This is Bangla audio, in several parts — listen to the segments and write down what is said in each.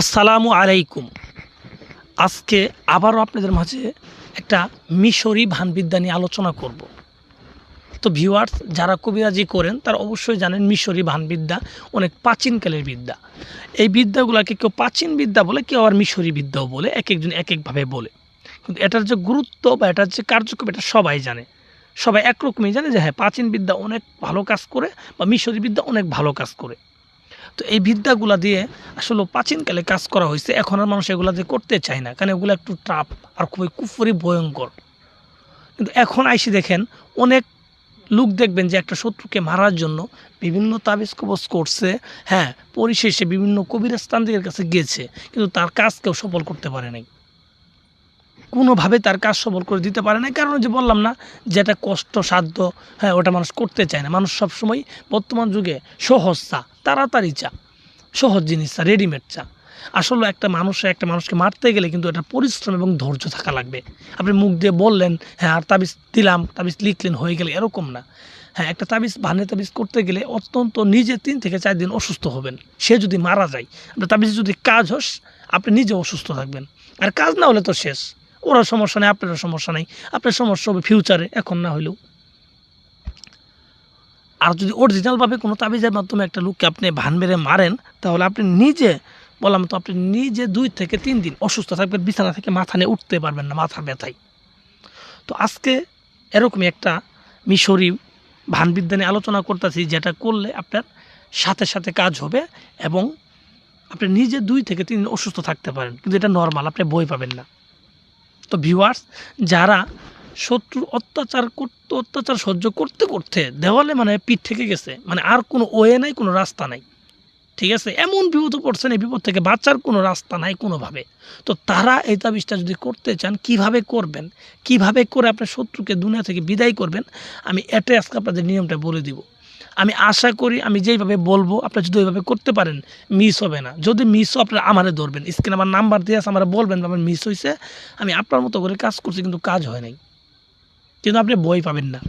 আসসালামু আলাইকুম। আজকে আবারও আপনাদের মাঝে একটা মিশরি ভানবিদ্যা নিয়ে আলোচনা করব। তো ভিউয়ার্স যারা কবিরাজি করেন, তারা অবশ্যই জানেন মিশরি ভানবিদ্যা অনেক প্রাচীনকালের বিদ্যা। এই বিদ্যাগুলোকে কেউ প্রাচীন বিদ্যা বলে, কেউ আবার মিশরি বিদ্যাও বলে, এক একজন এক একভাবে বলে। কিন্তু এটার যে গুরুত্ব বা এটার যে কার্যক্রম এটা সবাই জানে। সবাই একরকমই জানে যে হ্যাঁ প্রাচীন বিদ্যা অনেক ভালো কাজ করে বা মিশরি বিদ্যা অনেক ভালো কাজ করে। তো এই বিদ্যাগুলা দিয়ে আসলে প্রাচীনকালে কাজ করা হয়েছে, এখন আর মানুষ এগুলা দিয়ে করতে চায় না। কারণ এগুলো একটু টাফ আর খুবই কুফরি, ভয়ঙ্কর। কিন্তু এখন আইসি দেখেন, অনেক লোক দেখবেন যে একটা শত্রুকে মারার জন্য বিভিন্ন তাবিজ কবজ করছে হ্যাঁ পরিশেষে বিভিন্ন কবিরাস্তান্তিকের কাছে গিয়েছে কিন্তু তার কাজ কেউ সফল করতে পারে নাই। কোনোভাবে তার কাজ সফল করে দিতে পারে না কারণ যে বললাম না যেটা কষ্ট, সাধ্য হ্যাঁ ওটা মানুষ করতে চায় না। মানুষ সবসময় বর্তমান যুগে সহজ চা, তাড়াতাড়ি চা, সহজ জিনিস চা রেডিমেড চা। আসলে একটা মানুষ একটা মানুষকে মারতে গেলে কিন্তু এটা পরিশ্রম এবং ধৈর্য থাকা লাগবে। আপনি মুখ দিয়ে বললেন হ্যাঁ আর তাবিজ দিলাম, তাবিজ লিখলেন, হয়ে গেলে, এরকম না। হ্যাঁ একটা তাবিজ ভানে তাবিজ করতে গেলে অত্যন্ত নিজে তিন থেকে চার দিন অসুস্থ হবেন। সে যদি মারা যায়, আপনার তাবিজ যদি কাজ হস, আপনি নিজে অসুস্থ থাকবেন। আর কাজ না হলে তো শেষ। ওরা সমস্যা নেই, আপনারও সমস্যা নেই। আপনার সমস্যা হবে ফিউচারে এখন না হলেও আর যদি অরিজিনালভাবে কোনো তাবিজের মাধ্যমে একটা লোককে আপনি ভান মেরে মারেন, তাহলে আপনি নিজে, বললাম তো আপনি নিজে দুই থেকে তিন দিন অসুস্থ থাকবেন, বিছানা থেকে মাথা নিয়ে উঠতে পারবেন না, মাথা ব্যথায়। তো আজকে এরকমই একটা মিশরি ভানবিদ্যা নিয়ে আলোচনা করতেছি, যেটা করলে আপনার সাথে সাথে কাজ হবে এবং আপনি নিজে দুই থেকে তিন দিন অসুস্থ থাকতে পারেন। কিন্তু এটা নর্মাল আপনি বই পাবেন না। তো ভিউয়ার্স যারা শত্রুর অত্যাচার করতে, অত্যাচার সহ্য করতে করতে দেওয়ালে মানে পিঠ থেকে গেছে। মানে আর কোনো ওয়ে নাই, কোনো রাস্তা নাই। ঠিক আছে? এমন বিপদে পড়ছেন, এই বিপদ থেকে বাঁচার কোনো রাস্তা নাই কোনোভাবে। তো তারা এই তাবিজটা যদি করতে চান, কীভাবে করবেন? কীভাবে করে আপনার শত্রুকে দুনিয়া থেকে বিদায় করবেন? আমি এটাই আজকে আপনাদের নিয়মটা বলে দিব। আমি আশা করি আমি যেইভাবে বলব, আপনারা যদি ওইভাবে করতে পারেন মিস হবে না। যদি মিসও আপনারা আমারে ধরবেন। স্ক্রিনে আমার নাম্বার দিয়ে আছে, আমরা বলবেন আমার মিস হয়েছে আমি আপনার মতো করে কাজ করছি, কিন্তু কাজ হয় নাই। কিন্তু আপনি বই পাবেন না।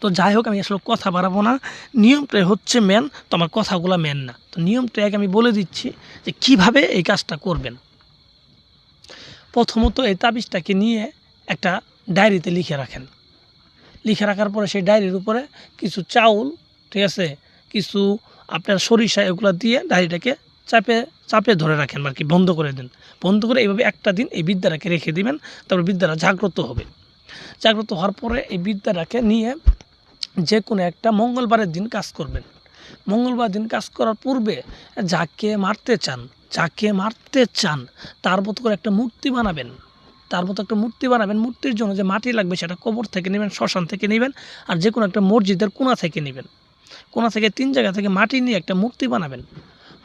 তো যাই হোক, আমি আসলে কথা বাড়াবো না। নিয়মটাই হচ্ছে মেন তো আমার কথাগুলো মেন না। তো নিয়মটা এক আমি বলে দিচ্ছি যে কীভাবে এই কাজটা করবেন। প্রথমত এই তাবিজটাকে নিয়ে একটা ডায়েরিতে লিখে রাখেন। লিখে রাখার পরে সেই ডায়েরির উপরে কিছু চাউল, ঠিক আছে? কিছু আপনার সরিষা এগুলো দিয়ে ডায়েরিটাকে চাপে চাপে ধরে রাখেন আর কি, বন্ধ করে দেন। বন্ধ করে এইভাবে একটা দিন এই বিদ্যাটাকে রেখে দিবেন, তারপর বিদ্যাটা জাগ্রত হবে। জাগ্রত হওয়ার পরে এই বিদ্যাটাকে নিয়ে যে কোনো একটা মঙ্গলবারের দিন কাজ করবেন। মঙ্গলবার দিন কাজ করার পূর্বে যাকে মারতে চান, যাকে মারতে চান, তার মতো করে একটা মূর্তি বানাবেন। তার মতো একটা মূর্তি বানাবেন, মূর্তির জন্য যে মাটি লাগবে সেটা কবর থেকে নেবেন, শ্মশান থেকে নেবেন আর যে কোনো একটা মসজিদের কোনা থেকে নেবেন। কোনা থেকে তিন জায়গা থেকে মাটি নিয়ে একটা মূর্তি বানাবেন।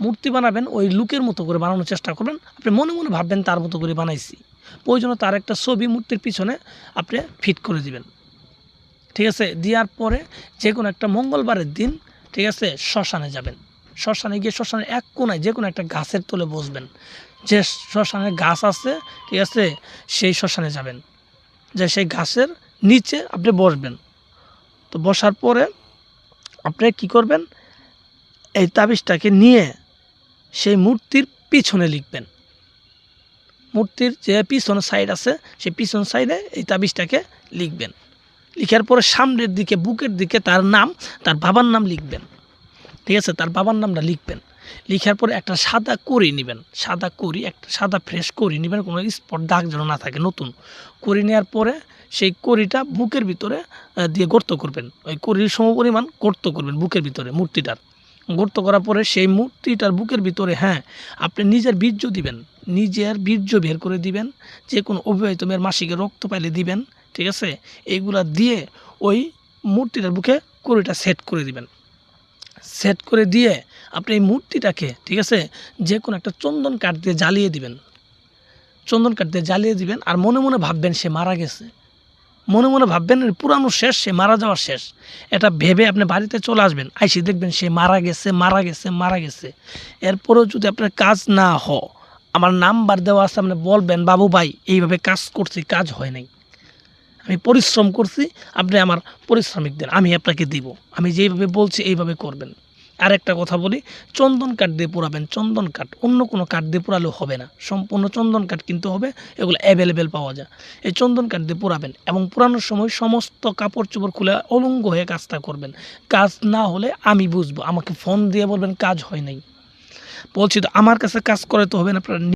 মূর্তি বানাবেন, ওই লুকের মতো করে বানানোর চেষ্টা করবেন। আপনি মনে মনে ভাববেন তার মতো করে বানাইছি। প্রয়োজনে তার একটা ছবি মূর্তির পিছনে আপনি ফিট করে দিবেন। ঠিক আছে? দেওয়ার পরে যে কোনো একটা মঙ্গলবারের দিন, ঠিক আছে, শ্মশানে যাবেন। শ্মশানে গিয়ে শ্মশানের এক কোনায় যে কোনো একটা গাছের তলে বসবেন। যে শ্মশানের গাছ আছে ঠিক আছে? সেই শ্মশানে যাবেন। যে সেই গাছের নিচে আপনি বসবেন। তো বসার পরে আপনি কি করবেন? এই তাবিজটাকে নিয়ে সেই মূর্তির পিছনে লিখবেন। মূর্তির যে পিছনের সাইড আছে, সেই পিছন সাইডে এই তাবিজটাকে লিখবেন। লিখার পরে সামনের দিকে, বুকের দিকে তার নাম, তার বাবার নাম লিখবেন। ঠিক আছে? তার বাবার নামটা লিখবেন। লিখার পরে একটা সাদা করি নেবেন, সাদা করি, একটা সাদা ফ্রেশ করি নেবেন, কোনো স্পট দাগ যেন না থাকে, নতুন। করি নেওয়ার পরে সেই করিটা বুকের ভিতরে দিয়ে গর্ত করবেন। ওই করির সমপরিমাণ গর্ত করবেন বুকের ভিতরে, মূর্তিটার। গর্ত করার পরে সেই মূর্তিটার বুকের ভিতরে হ্যাঁ আপনি নিজের বীর্য দিবেন, নিজের বীর্য বের করে দিবেন, যে কোনো অবিবাহিত মেয়ের মাসিকে রক্ত পাইলে দিবেন, ঠিক আছে? এইগুলা দিয়ে ওই মূর্তিটার বুকে করিটা সেট করে দিবেন। সেট করে দিয়ে আপনি এই মূর্তিটাকে, ঠিক আছে যে কোনো একটা চন্দন কাঠ দিয়ে জ্বালিয়ে দিবেন। চন্দন কাঠ দিয়ে জ্বালিয়ে দিবেন আর মনে মনে ভাববেন সে মারা গেছে। মনে মনে ভাববেন পুরানো শেষ, সে মারা যাওয়ার শেষ। এটা ভেবে আপনি বাড়িতে চলে আসবেন, আইসি দেখবেন সে মারা গেছে মারা গেছে মারা গেছে। এরপরেও যদি আপনার কাজ না হ, আমার নাম্বার দেওয়া আছে, আপনি বলবেন, বাবু ভাই, এইভাবে কাজ করছি, কাজ হয় নাই। আমি পরিশ্রম করছি, আপনি আমার পরিশ্রমিক দেন আমি আপনাকে দিব। আমি যেইভাবে বলছি, এইভাবে করবেন। আর একটা কথা বলি, চন্দন কাঠ দিয়ে পোড়াবেন, চন্দন কাঠ, অন্য কোনো কাঠ দিয়ে পোড়ালেও হবে না। সম্পূর্ণ চন্দন কাঠ কিনতে হবে, এগুলো অ্যাভেলেবেল পাওয়া যায়। এই চন্দন কাঠ দিয়ে পোড়াবেন এবং পোড়ানোর সময় সমস্ত কাপড় চোপড় খুলে অলঙ্গ হয়ে কাজটা করবেন। কাজ না হলে আমি বুঝব, আমাকে ফোন দিয়ে বলবেন, কাজ হয় নাই। বলছি তো, আমার কাছে কাজ করে তো হবে না